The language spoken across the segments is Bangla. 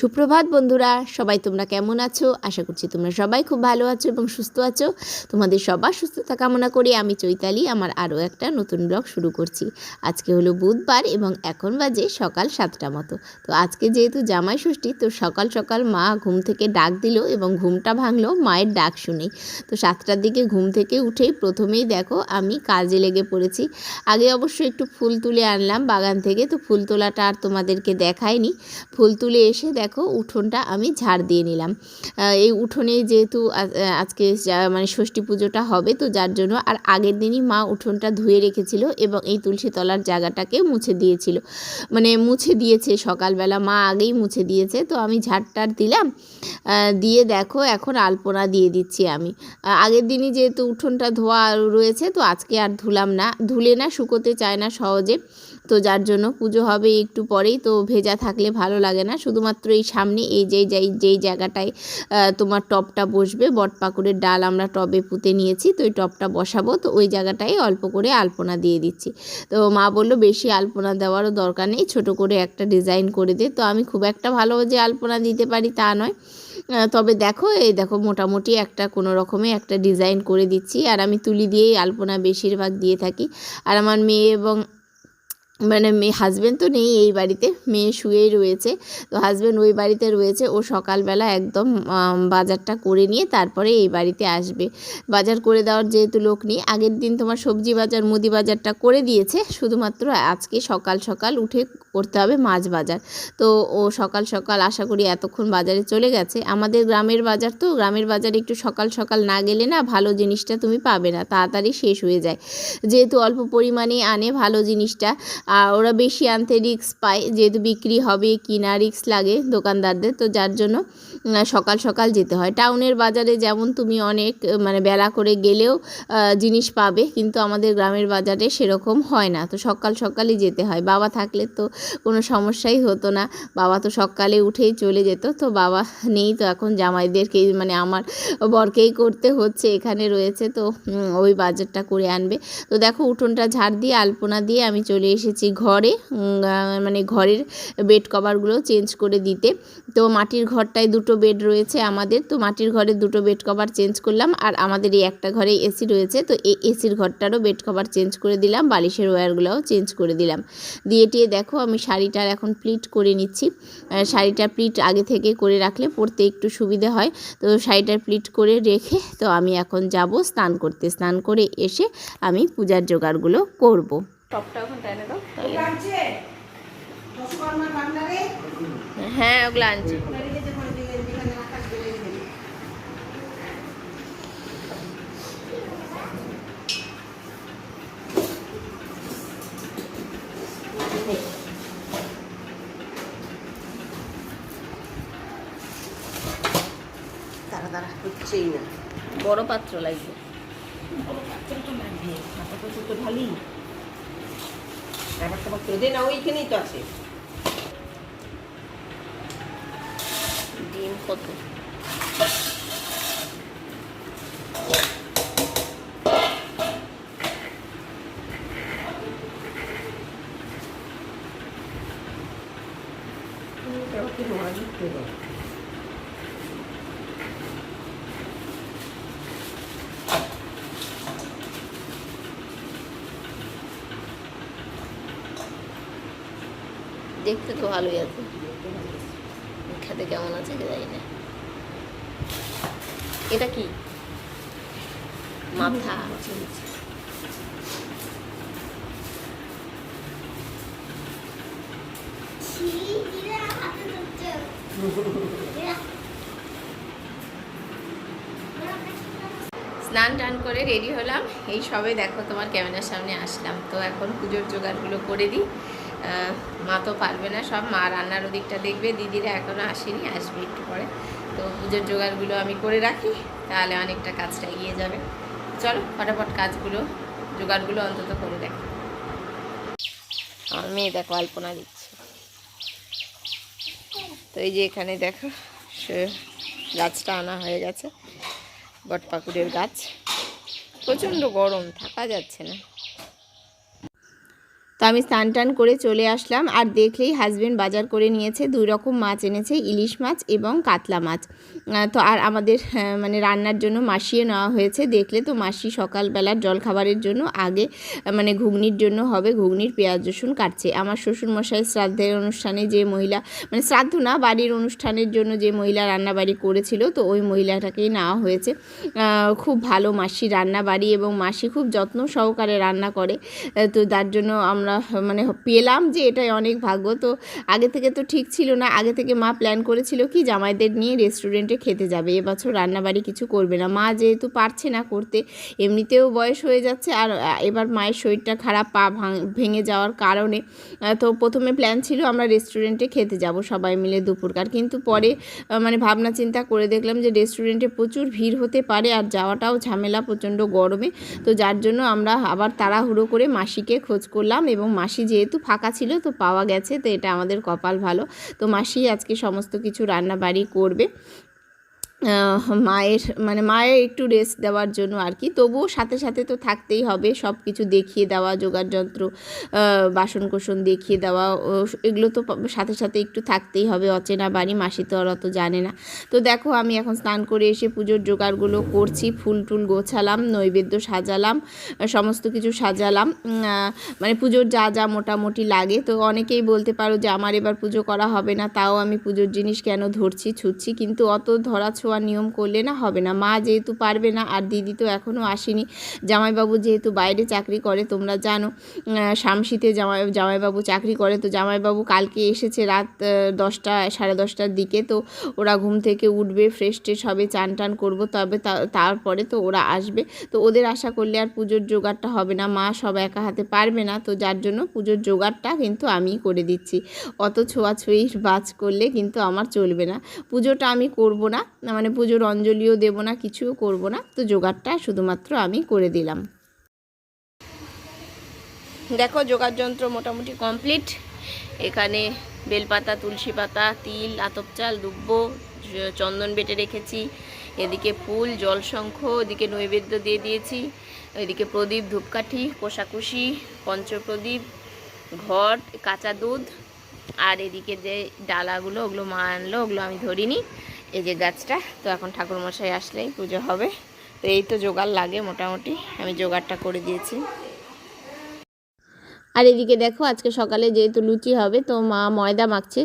সুপ্রভাত বন্ধুরা, সবাই তোমরা কেমন আছো? আশা করছি তোমরা সবাই খুব ভালো আছো এবং সুস্থ আছো। তোমাদের সবার সুস্থতা কামনা করি আমি চৈতালি, আমার আরও একটা নতুন ব্লগ শুরু করছি। আজকে হলো বুধবার এবং এখন বাজে সকাল সাতটা মতো। তো আজকে যেহেতু জামাই ষষ্ঠী, তো সকাল সকাল মা ঘুম থেকে ডাক দিল এবং ঘুমটা ভাঙলো, মায়ের ডাক শুনেই। তো সাতটার দিকে ঘুম থেকে উঠেই প্রথমেই দেখো আমি কাজে লেগে পড়েছি। আগে অবশ্য একটু ফুল তুলে আনলাম বাগান থেকে, তো ফুল তোলাটা আর তোমাদেরকে দেখায়নি ফুল তুলে এসে দেখো উঠোনটা আমি ঝাড় দিয়ে নিলাম। এই উঠোনে যেহেতু আজকে মানে ষষ্ঠী পুজোটা হবে, তো যার জন্য আর আগের দিনই মা উঠোনটা ধুয়ে রেখেছিল এবং এই তুলসী তলার জায়গাটাকে মুছে দিয়েছিল। মানে মুছে দিয়েছে, সকালবেলা মা আগেই মুছে দিয়েছে, তো আমি ঝাড়টার দিলাম। দিয়ে দেখো এখন আলপনা দিয়ে দিচ্ছি আমি। আগের দিনই যেহেতু উঠোনটা ধোয়া রয়েছে, তো আজকে আর ধুলাম না। ধুলে না, শুকোতে চায় না সহজে। তো যার জন্য পুজো হবে একটু পরেই, তো ভেজা থাকলে ভালো লাগে না। শুধুমাত্র এই সামনে এই যে, যেই যেই জায়গাটায় তোমার টপটা বসবে বটপাকুড়ের ডাল আমরা টবে পুঁতে নিয়েছি, তো ওই টপটা বসাবো, তো ওই জায়গাটায় অল্প করে আলপনা দিয়ে দিচ্ছি। তো মা বলল, বেশি আলপনা দেওয়ারও দরকার নেই, ছোট করে একটা ডিজাইন করে দে। তো আমি খুব একটা ভালো যে আলপনা দিতে পারি তা নয়। তবে দেখো, এই দেখো, মোটামুটি একটা কোনো রকমে একটা ডিজাইন করে দিচ্ছি, আর আমি তুলি দিয়েই আলপনা বেশিরভাগ দিয়ে থাকি। আর আমার মেয়ে এবং মানে মেয়ে হাজব্যান্ড তো নেই এই বাড়িতে, মেয়ে শুয়েই রয়েছে। তো হাজব্যান্ড ওই বাড়িতে রয়েছে, ও সকালবেলা একদম বাজারটা করে নিয়ে তারপরে এই বাড়িতে আসবে। বাজার করে দেওয়ার যেহেতু লোক নেই, আগের দিন তোমার সবজি বাজার, মুদি বাজারটা করে দিয়েছে, শুধুমাত্র আজকে সকাল সকাল উঠে করতে হবে মাছ বাজার। তো ও সকাল সকাল আশা করি এতক্ষণ বাজারে চলে গেছে। আমাদের গ্রামের বাজার তো, গ্রামের বাজারে একটু সকাল সকাল না গেলে না ভালো জিনিসটা তুমি পাবে না, তাড়াতাড়ি শেষ হয়ে যায়। যেহেতু অল্প পরিমাণে আনে ভালো জিনিসটা ওরা বেশি আনতে রিক্স পায়, যেহেতু বিক্রি হবে, কিনা রিক্স লাগে দোকানদারদের, তো যার জন্য সকাল সকাল যেতে হয়। টাউনের বাজারে যেমন তুমি অনেক মানে বেলা করে গেলেও জিনিস পাবে, কিন্তু আমাদের গ্রামের বাজারে সেরকম হয় না। তো সকাল সকালই যেতে হয়। বাবা থাকলে তো কোনো সমস্যাই হতো না। বাবা তো সকালে উঠেই চলে যেত। তো বাবা নেই তো এখন। জামাইদেরকেই মানে আমার বরকেই করতে হচ্ছে, এখানে রয়েছে। তো ওই বাজারটা করে আনবে। তো দেখো, উঠোনটা ঝাড় দিয়ে, আলপনা দিয়ে আমি চলে এসেছি ঘরে। মানে ঘরের বেড কভারগুলো চেঞ্জ করে দিতে। তো মাটির ঘরটায় দুটো বেড রয়েছে আমাদের। তো মাটির ঘরে দুটো বেড কভার চেঞ্জ করলাম আর আমাদের এই একটা ঘরে এসি রয়েছে। তো এই এসির ঘরটারও বেড কভার চেঞ্জ করে দিলাম বালিশের ওয়্যারগুলোও চেঞ্জ করে দিলাম। দিয়ে টিয়ে দেখো আমি শাড়িটার এখন প্লিট করে নিচ্ছি। শাড়িটা প্লিট আগে থেকে করে রাখলে পরতে একটু সুবিধে হয়। তো শাড়িটার প্লিট করে রেখে তো আমি এখন যাব স্নান করতে। স্নান করে এসে আমি পূজার জোগাড়গুলো করব। টপটা এখন তাই না হ্যাঁ ওগুলো আনছি ওখানে রেখেছে করে দিলেন যেখানে আকাশ বেড়ে গেছে তারা তারা হচ্ছেই না বড় পাত্র লাগবে। তো ঢালি ব্যাপারটা বা না ওইখানেই তো আছে। ডিম কত ওকে নোয়া দিতে দাও দেখতে তো ভালোই আছে। খেতে কেমন আছে জানি না। এটা কি? মাথা। স্নান টান করে রেডি হলাম। এই সবে দেখো তোমার ক্যামেরার সামনে আসলাম। তো এখন পুজোর জোগাড়গুলো করে দিই। মা তো পারবে না সব। মা রান্নার ওদিকটা দেখবে, দিদিরা এখনও আসেনি, আসবে একটু পরে। তো পুজোর জোগাড়গুলো আমি করে রাখি, তাহলে অনেকটা কাজটা এগিয়ে যাবে। চলো, ফটাফট কাজগুলো, জোগাড়গুলো অন্তত করে দেখো। আমার মেয়ে দেখো, আলপনা দিচ্ছে। তো এই যে এখানে দেখো, সে- গাছটা আনা হয়ে গেছে, বটপাকুড়ের গাছ। প্রচণ্ড গরম, থাকা যাচ্ছে না। তো আমি স্নান টান করে চলে আসলাম আর দেখলেই হাজবেন্ড বাজার করে নিয়েছে। দুই রকম মাছ এনেছে, ইলিশ মাছ এবং কাতলা মাছ। তো আর আমাদের মানে রান্নার জন্য মাসিয়ে নেওয়া হয়েছে। দেখলে তো মাসি সকালবেলার জলখাবারের জন্য, আগে মানে ঘুগনির জন্য হবে, ঘুগনির, পেঁয়াজ, রসুন কাটছে। আমার শ্বশুরমশাই শ্রাদ্ধের অনুষ্ঠানে যে মহিলা মানে শ্রাদ্ধ না, বাড়ির অনুষ্ঠানের জন্য যে মহিলা রান্নাবাড়ি করেছিল, তো ওই মহিলাটাকেই নেওয়া হয়েছে। খুব ভালো মাসি রান্নাবাড়ি এবং মাসি খুব যত্ন সহকারে রান্না করে। তো তার জন্য আমরা মানে পেলাম যে এটাই অনেক ভাগ্য। তো আগে থেকে তো ঠিক ছিল না, আগে থেকে মা প্ল্যান করেছিল কি, জামাইদের নিয়ে রেস্টুরেন্টে খেতে যাবে, এবছর রান্নাবাড়ি কিছু করবে না। মা যেহেতু পারছে না করতে, এমনিতেও বয়স হয়ে যাচ্ছে আর এবার মায়ের শরীরটা খারাপ, পা ভাঙ- যাওয়ার কারণে তো প্রথমে প্ল্যান ছিল আমরা রেস্টুরেন্টে খেতে যাব সবাই মিলে দুপুরকার। কিন্তু পরে মানে ভাবনা চিন্তা করে দেখলাম যে রেস্টুরেন্টে প্রচুর ভিড় হতে পারে আর যাওয়াটাও ঝামেলা প্রচণ্ড গরমে। তো যার জন্য আমরা আবার তাড়াহুড়ো করে মাসিকে খোঁজ করলাম এবং মাসি যেহেতু ফাঁকা ছিল তো পাওয়া গেছে, তো এটা আমাদের কপাল ভালো। তো মাসি আজকে সমস্ত কিছু রান্না বাড়ি করবে। মায়ের মানে মায়ের একটু রেস্ট দেওয়ার জন্য আর কি। তবুও সাথে সাথে তো থাকতেই হবে সব কিছু দেখিয়ে দেওয়া, যোগার যন্ত্র বাসন কোসন দেখিয়ে দেওয়া এগুলো তো সাথে সাথে একটু থাকতেই হবে, অচেনা বাড়ি, মাসি তো আর অত জানে না। তো দেখো, আমি এখন স্নান করে এসে পুজোর জোগাড়গুলো করছি, ফুল টুল গোছালাম, নৈবেদ্য সাজালাম সমস্ত কিছু সাজালাম মানে পুজোর যা যা মোটামুটি লাগে। তো অনেকেই বলতে পারো যে, আমার এবার পুজো করা হবে না, তাও আমি পুজোর জিনিস কেন ধরছি ছুটছি কিন্তু অত ধরা ছোঁয়া নিয়ম করলে না হবে না। মা যেহেতু পারবে না আর দিদি তো এখনও আসেনি। জামাইবাবু যেহেতু বাইরে চাকরি করে তোমরা জানো আহ, শামসিতে জামাই জামাইবাবু চাকরি করে তো জামাইবাবু কালকে এসেছে রাত দশটা সাড়ে দশটার দিকে তো ওরা ঘুম থেকে উঠবে ফ্রেশ ট্রেশ হবে চান টান করব তবে তারপরে তো ওরা আসবে। তো ওদের আশা করলে আর পুজোর জোগাড়টা হবে না। মা সব একা হাতে পারবে না তো যার জন্য পুজোর জোগাড়টা কিন্তু আমিই করে দিচ্ছি। অত ছোঁয়াছুঁয়ি বাজ করলে কিন্তু আমার চলবে না। পুজোটা আমি করব না মানে পুজোর অঞ্জলিও দেবো না, কিছুও করব না। তো জোগাড়টা শুধুমাত্র আমি করে দিলাম। দেখো জোগাড় যন্ত্র মোটামুটি কমপ্লিট। এখানে বেলপাতা, তুলসী পাতা, তিল, আতপ চাল, দুব্ব, চন্দন বেটে রেখেছি। এদিকে ফুল জলশঙ্খ এদিকে নৈবেদ্য দিয়ে দিয়েছি। এদিকে প্রদীপ, ধূপকাঠি, কোষাকুষি, পঞ্চপ্রদীপ, ঘট, কাঁচা দুধ। আর এদিকে যে ডালাগুলো, ওগুলো মা আনলো, ওগুলো আমি ধরিনি। এই যে গাছটা, তো এখন ঠাকুর মশাই আসলেই পুজো হবে। তো এই তো জোগাড় লাগে মোটামুটি। আমি জোগাড়টা করে দিয়েছি। এদিকে দেখো, আজকে সকালে যেহেতু লুচি হবে, তো মা ময়দা মাখছে।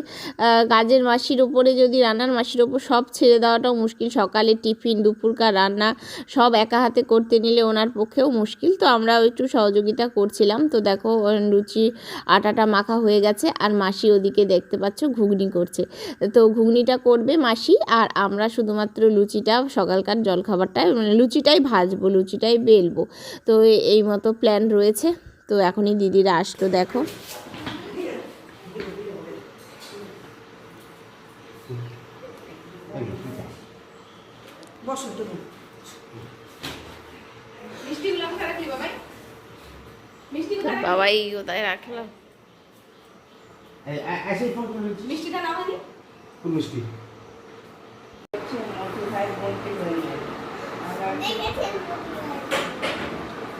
কাজের মাসির ওপরে যদি রান্নার মাসির ওপর সব ছেড়ে দেওয়াটাও মুশকিল। সকালে টিফিন, দুপুরকার রান্না, সব একা হাতে করতে নিলে ওনার পক্ষেও মুশকিল। তো আমরাও একটু সহযোগিতা করছিলাম। তো দেখো, লুচি আটাটা মাখা হয়ে গেছে, আর মাসি ওদিকে দেখতে পাচ্ছ ঘুগনি করছে। তো ঘুগনিটা করবে মাসি, আর আমরা শুধুমাত্র লুচিটা, সকালকার জলখাবারটাই মানে লুচিটাই ভাজবো, লুচিটাই বেলবো। তো এই মতো প্ল্যান রয়েছে। তো এখনই দিদিরা আসলো দেখো। বাবাই? কোথায় রাখলাম মিষ্টিটা মিষ্টি?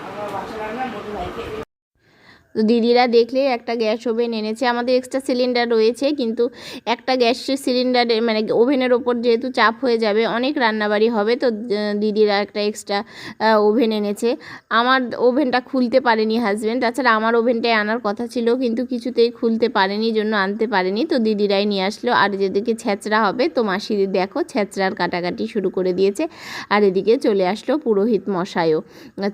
আমরা ভাইকে তো দিদিরা দেখলে একটা গ্যাস ওভেন এনেছে। আমাদের এক্সট্রা সিলিন্ডার রয়েছে, কিন্তু একটা গ্যাসের সিলিন্ডারে মানে ওভেনের ওপর যেহেতু চাপ হয়ে যাবে, অনেক রান্নাবাড়ি হবে, তো দিদিরা একটা এক্সট্রা ওভেন এনেছে। আমার ওভেনটা খুলতে পারেনি হাজব্যান্ড তাছাড়া আমার ওভেনটাই আনার কথা ছিল, কিন্তু কিছুতেই খুলতে পারেনি জন্য আনতে পারেনি, তো দিদিরাই নিয়ে আসলো। আর যেদিকে ছেঁচড়া হবে, তো মাসি দেখো ছেঁচড়ার কাটাকাটি শুরু করে দিয়েছে, আর এদিকে চলে আসলো পুরোহিত মশাইও।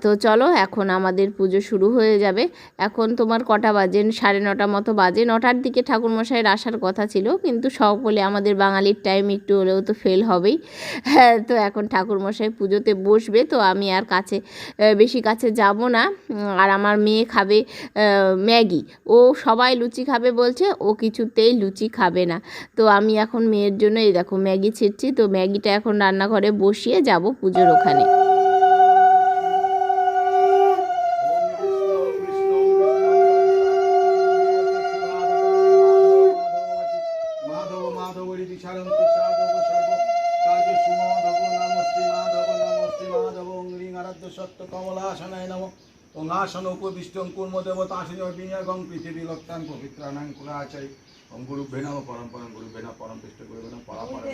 তো চলো, এখন আমাদের পুজো শুরু হয়ে যাবে। এখন তোমার কটা বাজেন সাড়ে নটা মতো বাজে। নটার দিকে ঠাকুরমশাইয়ের আসার কথা ছিল, কিন্তু সব বলে আমাদের বাঙালির টাইম একটু হলেও তো ফেল হবেই। হ্যাঁ তো এখন ঠাকুরমশাই পুজোতে বসবে, তো আমি আর কাছে বেশি কাছে যাব না। আর আমার মেয়ে খাবে ম্যাগি। ও সবাই লুচি খাবে বলছে, ও কিছুতেই লুচি খাবে না। তো আমি এখন মেয়ের জন্য, এই দেখো, ম্যাগি ছিটছি, তো ম্যাগিটা এখন রান্নাঘরে বসিয়ে যাব পুজোর ওখানে। সত্য কমলাসনায় নম। পঙ্গাসন উপবিষ্টং কুর্ম দেবতা আসিন বিনিয়োগং পৃথিবী লক্তান পবিত্রানাং কুলাচাই। ওম গুরু ভেনম পরম পরম গুরু ভেন পরম পৃষ্ঠ গুরু ভেন পরা পরম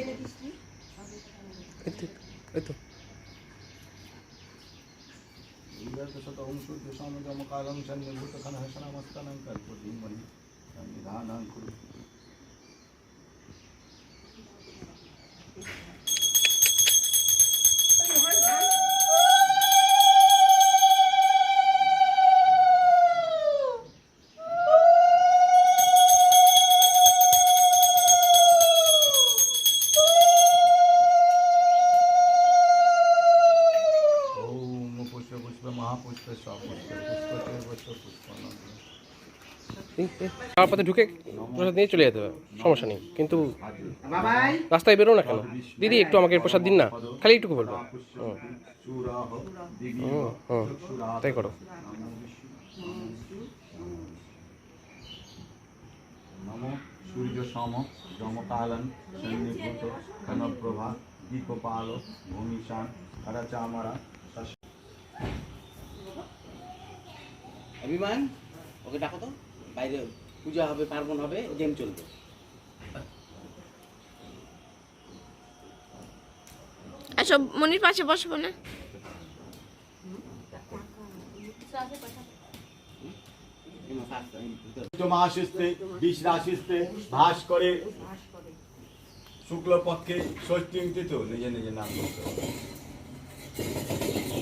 শত ওম সূর্য সমজম কালং সন্নিভূত খনঃ সনমস্তনং কল্প ধীমহি সন্নিধানং পুষ্প পুষ্প মহাপুষ্প সপুষ্প পুষ্প পুষ্প পুষ্প আমার পথে ঢুকে প্রসাদ নিয়ে চলে যেতে হবে সমস্যা নেই। কিন্তু রাস্তায় বেরো না কেন? দিদি একটু আমাকে প্রসাদ দিন না খালি একটু বলব। হুম, তাই করো। নম সূর্য সম যমকালন সন্নিভূত কনপ্রভা দীপপাল অভিমান ওকে ডাকো তো। বাইরে পূজা হবে পার্বণ হবে গেম চলবে। আচ্ছা মনির পাশে বসবো না মাসিস্তে বিশ রাশিস্তে ভাস করে শুক্লপক্ষে ষষ্ঠী নিজে নিজে নাম।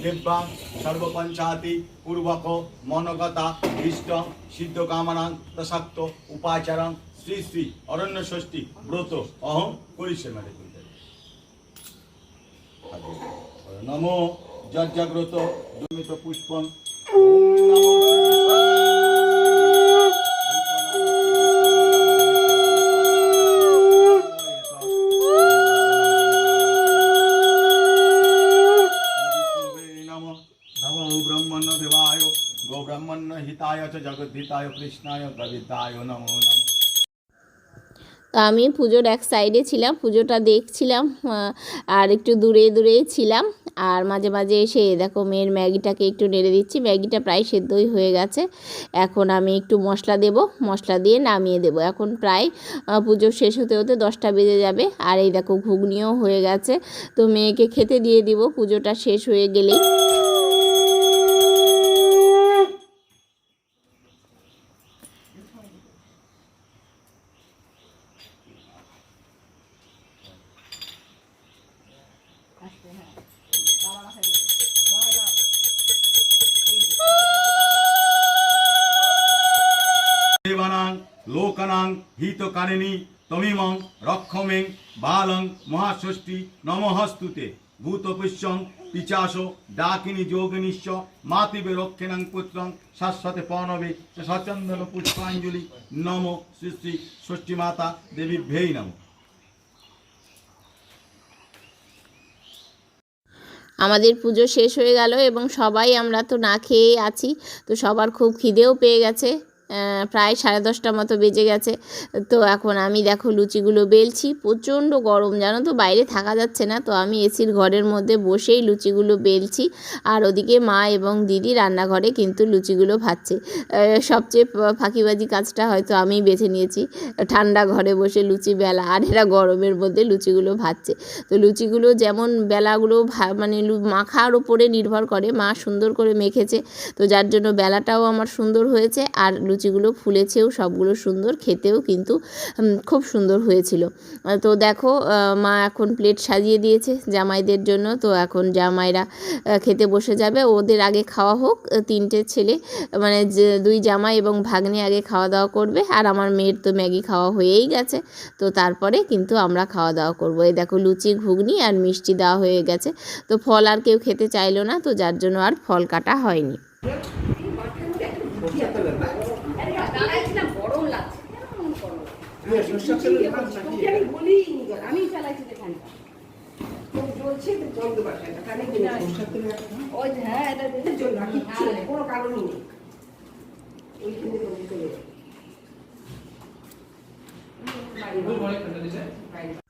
দিব্যাং সর্বপঞ্চাতি, পূর্বক, মনগতা, ইষ্ট, সিদ্ধ কামনাং, প্রসাক্ত, উপাচারং, শ্রী শ্রী অরণ্য ষষ্ঠী, ব্রত, অহং করিষে মানে নমো যজ্ঞাগ্রত দুমিত পুষ্পং নমো গো ব্রহ্মণ্য হিতায় চ জগদ্ধিতায় কৃষ্ণায় গবিতায় নমো নমো তো আমি পুজোর এক সাইডে ছিলাম, পুজোটা দেখছিলাম আর একটু দূরে দূরে ছিলাম, আর মাঝে মাঝে এসে দেখো মেয়ের ম্যাগিটাকে একটু নেড়ে দিচ্ছি, ম্যাগিটা প্রায় সেদ্ধই হয়ে গেছে। এখন আমি একটু মশলা দেব, মশলা দিয়ে নামিয়ে দেব। এখন প্রায় পুজো শেষ হতে হতে দশটা বেজে যাবে, আর এই দেখো ঘুগনিও হয়ে গেছে। তো মেয়েকে খেতে দিয়ে দিব, পুজোটা শেষ হয়ে গেলেই। লোকানাং হিতকারিণী তমিমং রক্ষমেং বালং মহাষষ্ঠী নমহস্তুতে ভূতপুষ্যং পিচাস ডাকিনী যোগিনীশ্চ মাতিবে রক্ষিণাং পুত্রং শাশ্বতে পর্ণবে সচন্দন পুষ্পাঞ্জলি নম শ্রী শ্রী ষষ্ঠী মাতা দেবী ভেই নম। আমাদের পুজো শেষ হয়ে গেল এবং সবাই আমরা তো না খেয়ে আছি, তো সবার খুব খিদেও পেয়ে গেছে। প্রায় সাড়ে দশটা মতো বেজে গেছে। তো এখন আমি দেখো লুচিগুলো বেলছি। প্রচণ্ড গরম, জানো তো? বাইরে থাকা যাচ্ছে না। তো আমি এসির ঘরের মধ্যে বসেই লুচিগুলো বেলছি। আর ওদিকে মা এবং দিদি রান্নাঘরে কিন্তু লুচিগুলো ভাজছে। সবচেয়ে ফাঁকিবাজি কাজটা হয়তো আমিই বেছে নিয়েছি। ঠান্ডা ঘরে বসে লুচি বেলা, আর এরা গরমের মধ্যে লুচিগুলো ভাজছে। তো লুচিগুলো যেমন বেলাগুলো মানে মাখার ওপরে নির্ভর করে, মা সুন্দর করে মেখেছে। তো যার জন্য বেলাটাও আমার সুন্দর হয়েছে। আর লুচিগুলো ফুলেছেও, সবগুলো সুন্দর, খেতেও কিন্তু খুব সুন্দর হয়েছিল। তো দেখো মা এখন প্লেট সাজিয়ে দিয়েছে জামাইদের জন্য। তো এখন জামাইরা খেতে বসে যাবে। ওদের আগে খাওয়া হোক তিনটে ছেলে মানে দুই জামাই এবং ভাগ্নে আগে খাওয়া দাওয়া করবে। আর আমার মেয়ের তো ম্যাগি খাওয়া হয়েই গেছে। তো তারপরে কিন্তু আমরা খাওয়া দাওয়া করব। এই দেখো, লুচি, ঘুগনি আর মিষ্টি দেওয়া হয়ে গেছে। তো ফল আর কেউ খেতে চাইলো না, তো যার জন্য আর ফল কাটা হয়নি। আমি ফেলাইছি এখানটা চলছে জল দেবার কানে কিনে হ্যাঁ এটা দিতে জল না কিচ্ছু নেই, কোনো কারণই নেই। ওইখানে চলে যায়।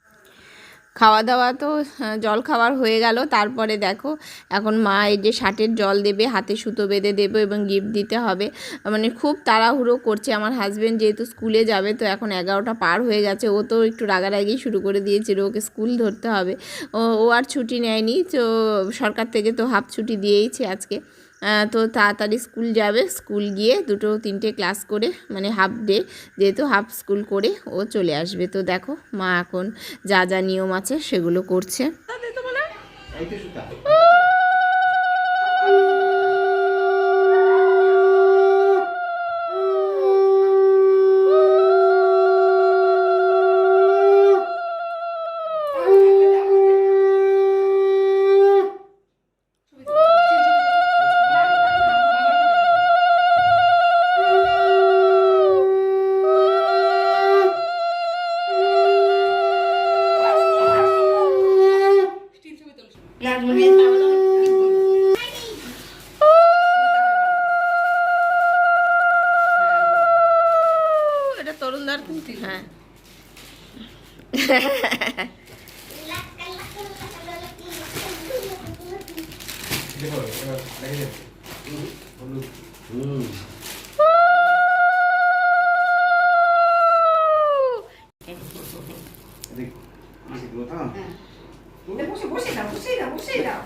খাওয়া দাওয়া তো হ্যাঁ, জল খাবার হয়ে গেল। তারপরে দেখো এখন মা এই যে শার্টের জল দেবে হাতে সুতো বেঁধে দেবে এবং গিফট দিতে হবে। মানে খুব তাড়াহুড়ো করছে আমার হাজব্যান্ড যেহেতু স্কুলে যাবে তো এখন এগারোটা পার হয়ে গেছে। ও তো একটু রাগারাগি শুরু করে দিয়েছিল ওকে স্কুল ধরতে হবে। ও আর ছুটি নেয়নি তো সরকার থেকে তো হাফ ছুটি দিয়েইছে আজকে। তো তাড়াতাড়ি স্কুল যাবে। স্কুল গিয়ে দুটো তিনটে ক্লাস করে মানে হাফ ডে যেহেতু হাফ স্কুল করে ও চলে আসবে। তো দেখো মা এখন যা যা নিয়ম আছে সেগুলো করছে। তরুণদার কিন্তু হ্যাঁ বসে বসে দাও বসে দাও বসে দাও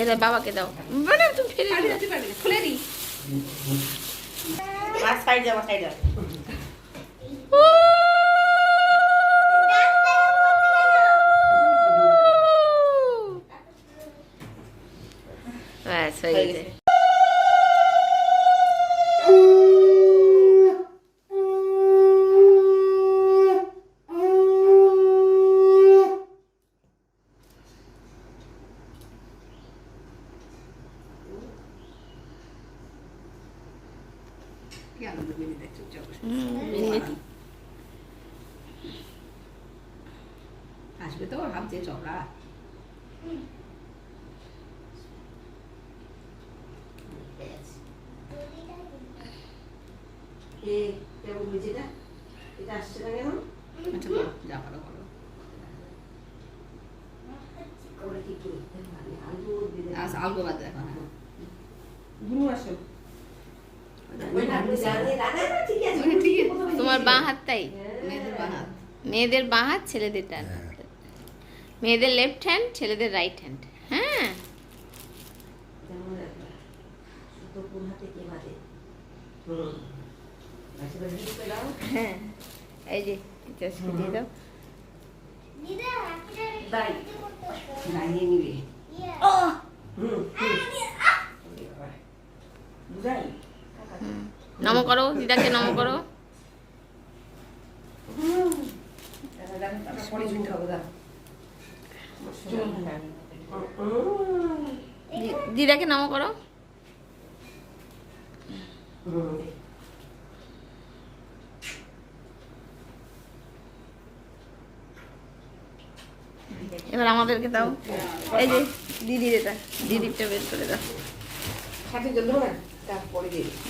এটা বাবাকে দাও। মানে তুমি ফেলে। খুলে দি সাইড যাও সাইড যাও ব্যাস হয়ে গেছে গেল মিনিট দেখছ চলো আসবে তো ভাবছে চপড়া এ কেমন হয়েছে এটা এটা আসছে না কেন আচ্ছা করো যা পারো করো ওরা কি করে আলু আচ্ছা বাদ দেখো হ্যাঁ। আসো আছে। তোমার বাঁ হাতটাই। মেয়েদের মেয়েদের বাঁ হাত ছেলেদের ডান হাত। মেয়েদের লেফট হ্যান্ড ছেলেদের রাইট হ্যান্ড হ্যাঁ। হ্যাঁ। এই যে দিয়ে দাও। দাঁড়িয়ে নিবে নম করো দিদাকে নম করো দিদাকে নম করো এবার আমাদেরকে দাও। এই যে দিদির এটা দিদিরটা বের করে দাও।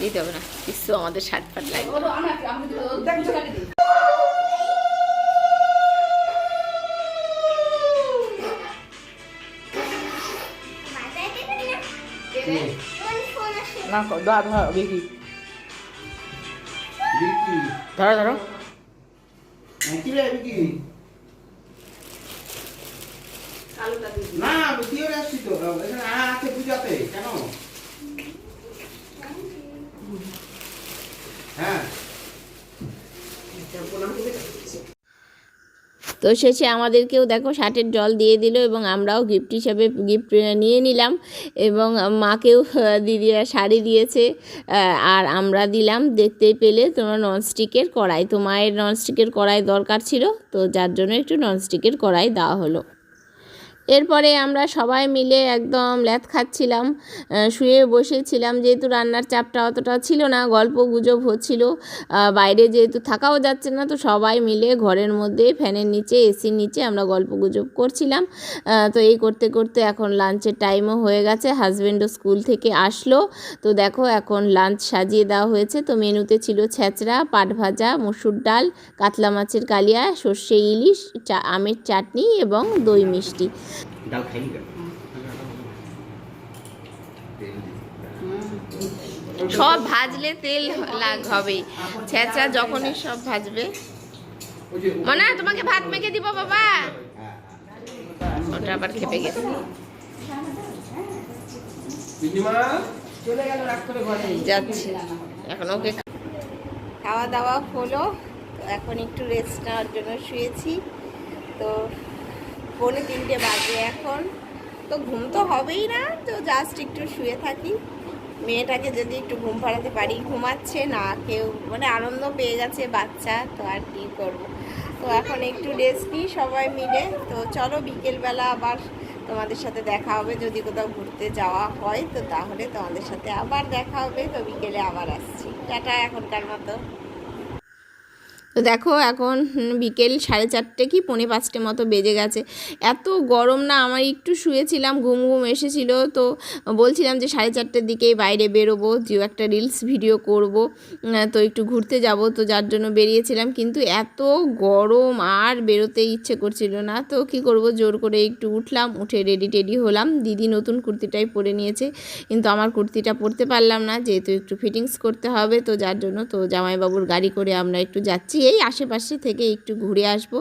দিতে হবে না কিছু আমাদের শার্ট ফাট লাগবে। না ধর ধর দেখি। ধরো ধরো। রে বিকি আলুটা দিয়ে দিই না আমি দিয়ে আসছি তো এখানে আ তো শেষে আমাদেরকেও দেখো শার্টের জল দিয়ে দিল এবং আমরাও গিফট হিসাবে গিফট নিয়ে নিলাম এবং মাকেও দিদিরা শাড়ি দিয়েছে আর আমরা দিলাম দেখতেই পেলে তোমার ননস্টিকের কড়াই, তো মায়ের ননস্টিকের কড়াই দরকার ছিল, তো যার জন্য একটু ননস্টিকের কড়াই দেওয়া হলো। এরপরে আমরা সবাই মিলে একদম ল্যাথ খাচ্ছিলাম শুয়ে বসেছিলাম। যেহেতু রান্নার চাপটা অতটা ছিল না, গল্প গুজব হচ্ছিল বাইরে যেহেতু থাকাও যাচ্ছে না, তো সবাই মিলে ঘরের মধ্যে, ফ্যানের নিচে, এসির নিচে আমরা গল্প গুজব করছিলাম। তো এই করতে করতে এখন লাঞ্চের টাইমও হয়ে গেছে হাজব্যান্ডও স্কুল থেকে আসলো। তো দেখো এখন লাঞ্চ সাজিয়ে দেওয়া হয়েছে, তো মেনুতে ছিল ছেঁচড়া, পাট ভাজা, মসুর ডাল, কাতলা মাছের কালিয়া, সর্ষে ইলিশ, চা আমের চাটনি এবং দই মিষ্টি। ডাল খাইনি কেন সব ভাজলে তেল লাগ হবে। ছেঁচা যখনই সব ভাজবে। মনে হয় তোমাকে ভাত মেখে দিব বাবা। ওটা আবার খেপে গেছে। চলে গেল রাগ করে ঘরে যাচ্ছে। এখন ওকে খাওয়া দাওয়া হলো। এখন একটু রেস্ট নেওয়ার জন্য শুয়েছি। তো পৌনে তিনটে বাজে এখন। তো ঘুম তো হবেই না, তো জাস্ট একটু শুয়ে থাকি। মেয়েটাকে যদি একটু ঘুম পাড়াতে পারি, ঘুমাচ্ছে না, কেউ মানে আনন্দ পেয়ে গেছে বাচ্চা, তো আর কি করব। তো এখন একটু রেস্ট নিই সবাই মিলে। তো চলো বিকেলবেলা আবার তোমাদের সাথে দেখা হবে, যদি কোথাও ঘুরতে যাওয়া হয়, তো তাহলে তোমাদের সাথে আবার দেখা হবে। তো বিকেলে আবার আসছি। টাটা এখনকার মতো। তো দেখো এখন বিকেল সাড়ে চারটে কি, পৌনে পাঁচটে মতো বেজে গেছে। এত গরম না, আমার একটু শুয়েছিলাম, ঘুম ঘুম এসেছিল, তো বলছিলাম যে সাড়ে চারটের দিকেই বাইরে বেরোবো যে একটা রিলস ভিডিও করব, তো একটু ঘুরতে যাব, তো যার জন্য বেরিয়েছিলাম। কিন্তু এত গরম, আর বেরোতে ইচ্ছে করছিল না, তো কি করব, জোর করে একটু উঠলাম, উঠে রেডি টেডি হলাম। দিদি নতুন কুর্তিটাই পরে নিয়েছে, কিন্তু আমার কুর্তিটা পরতে পারলাম না, যেহেতু একটু ফিটিংস করতে হবে, তো যার জন্য তো জামাইবাবুর গাড়ি করে আমরা একটু যাচ্ছি। এই আশেপাশে থেকে একটু ঘুরে আসব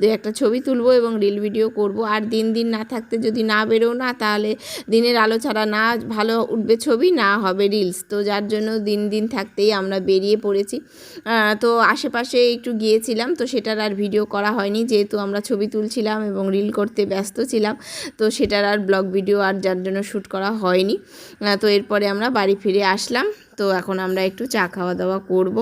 দু একটা ছবি তুলবো এবং রিল ভিডিও করব। আর দিন দিন না থাকতে যদি না বেরো না, তাহলে দিনের আলো ছাড়া না ভালো উঠবে ছবি, না হবে রিলস তো যার জন্য দিন দিন থাকতেই আমরা বেরিয়ে পড়েছি। তো আশেপাশে একটু গিয়েছিলাম, তো সেটার আর ভিডিও করা হয়নি। যেহেতু আমরা ছবি তুলছিলাম এবং রিল করতে ব্যস্ত ছিলাম, তো সেটার আর ব্লগ ভিডিও আর যার জন্য শ্যুট করা হয়নি। তো এরপরে আমরা বাড়ি ফিরে আসলাম। তো এখন আমরা একটু চা খাওয়া দাওয়া করব।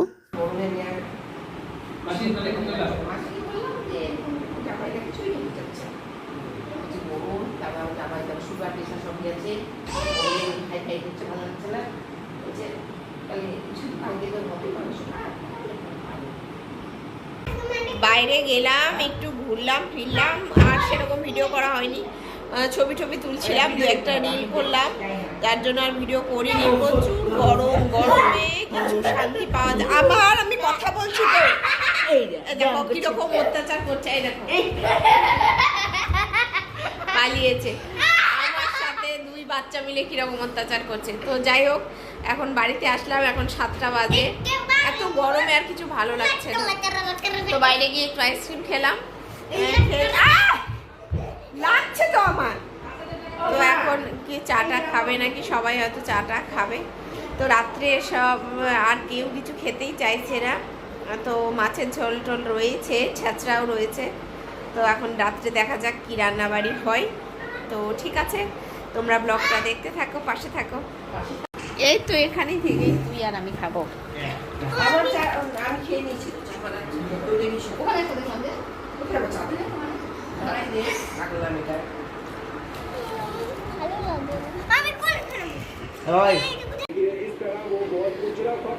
বাইরে গেলাম একটু ঘুরলাম ফিরলাম আর সেরকম ভিডিও করা হয়নি। ছবি টবি তুলছিলাম দু একটা রিল করলাম। যার জন্য আর ভিডিও করিনি। প্রচুর গরম গরমে কিছু শান্তি পাওয়া যায় আবার আমি কথা বলছি তো। এই দেখো কীরকম অত্যাচার করছে এই দেখো। পালিয়েছে। আমার সাথে দুই বাচ্চা মিলে কীরকম অত্যাচার করছে। তো যাই হোক এখন বাড়িতে আসলাম এখন সাতটা বাজে। এত গরমে আর কিছু ভালো লাগছে না। তো বাইরে গিয়ে একটু আইসক্রিম খেলাম। হ্যাঁ! লাগছে তো আমার। তো এখন কি চাটা খাবে নাকি? সবাই হয়তো চাটা খাবে। তো রাত্রে সব আর কেউ কিছু খেতেই চাইছে না। তো মাছের ঝোল টোল রয়েছে ছেঁচড়াও রয়েছে। তো এখন রাত্রে দেখা যাক কি রান্নাবাড়ি হয়। তো ঠিক আছে তোমরা ব্লগটা দেখতে থাকো পাশে থাকো। এই তো এখানেই থেকে তুই আর আমি খাব। আমি খেয়ে নিয়েছি বানাচ্ছি। দৌড়ে নিয়েছি। কোথায় আমার চা? রাখলাম এটা।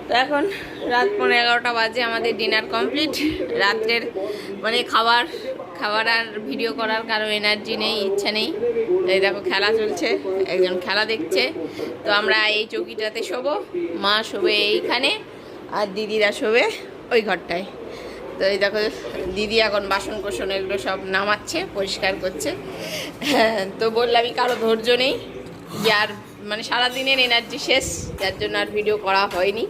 তো এখন রাত পনেরো এগারোটা বাজে, আমাদের ডিনার কমপ্লিট রাত্রের মানে খাবার খাবার আর ভিডিও করার কারও এনার্জি নেই, ইচ্ছা নেই। এই দেখো খেলা চলছে, একজন খেলা দেখছে। তো আমরা এই চৌকিটাতে শোবো, মা শোবে এইখানে আর দিদিরা শোবে ওই ঘরটায়। তো এই দেখো, দিদি এখন বাসন কোসন এগুলো সব নামাচ্ছে, পরিষ্কার করছে। তো বললামই কারও ধৈর্য নেই। যার মানে সারাদিনের এনার্জি শেষ, যার জন্য আর ভিডিও করা হয়নি।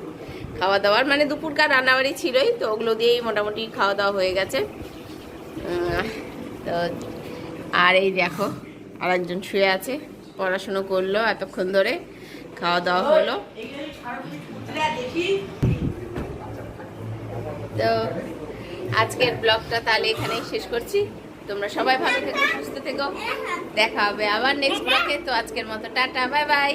খাওয়া দাওয়ার মানে দুপুরকার রান্নাবাড়ি ছিলই, তো ওগুলো দিয়েই মোটামুটি খাওয়া দাওয়া হয়ে গেছে। তো আর এই দেখো, আরেকজন শুয়ে আছে, পড়াশুনো করল এতক্ষণ ধরে, খাওয়া দাওয়া হলো। তো আজকের ব্লগটা তাহলে এখানেই শেষ করছি। তোমরা সবাই ভালো থেকো, সুস্থ থেকো। দেখা হবে আবার নেক্সট ব্লকে তো আজকের মতো টাটা বাই বাই